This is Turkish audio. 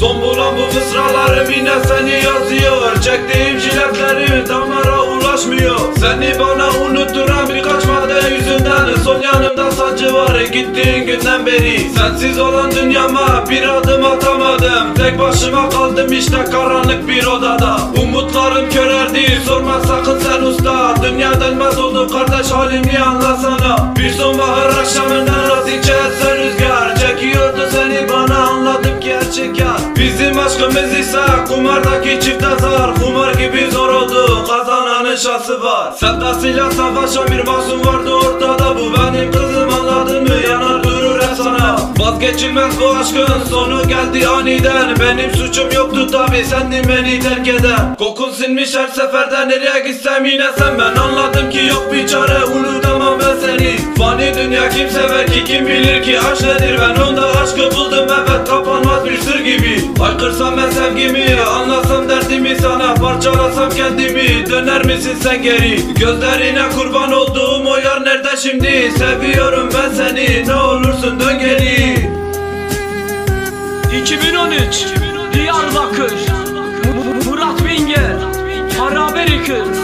Son bulan bu mısralarım yine seni yazıyor. Çektiğim jiletlerim damara ulaşmıyor. Seni bana unutturan birkaç madde yüzünden Sol yanımda sancı var. Gittiğin günden beri Sensiz olan dünyama bir adım atamadım. Tek başıma kaldım işte karanlık bir odada. Umutlarım körerdi sorma sakın sen usta. Dünya dönmez oldu kardeş halimi anlasana. Bir sonbahar akşamından ise kumardaki çifte zar Kumar gibi zor oldu kazananın şansı var. Sevdasıyla savaşan bir masum vardı ortada. Bu benim kızım anladın mı? Yanar durur hep sana. Vazgeçilmez bu aşkın sonu geldi aniden. Benim suçum yoktu tabi sendin beni terk eden. Kokun sinmiş her seferde nereye gitsem yine sen. Ben anladım ki yok bir çare unutamam ben seni. Fani dünya kim sever ki? Kim bilir ki aşk nedir? Ben onda aşkı buldum evet kapanmaz bir sır gibi Haykırsam ben sevgimi anlasam derdimi sana Parçalasam kendimi. Döner misin sen geri? Gözlerine kurban olduğum o yar nerede şimdi? Seviyorum ben seni ne olursun dön geri. 2013 Diyarbakır Mu- Murat Binger Haraberi kız Special for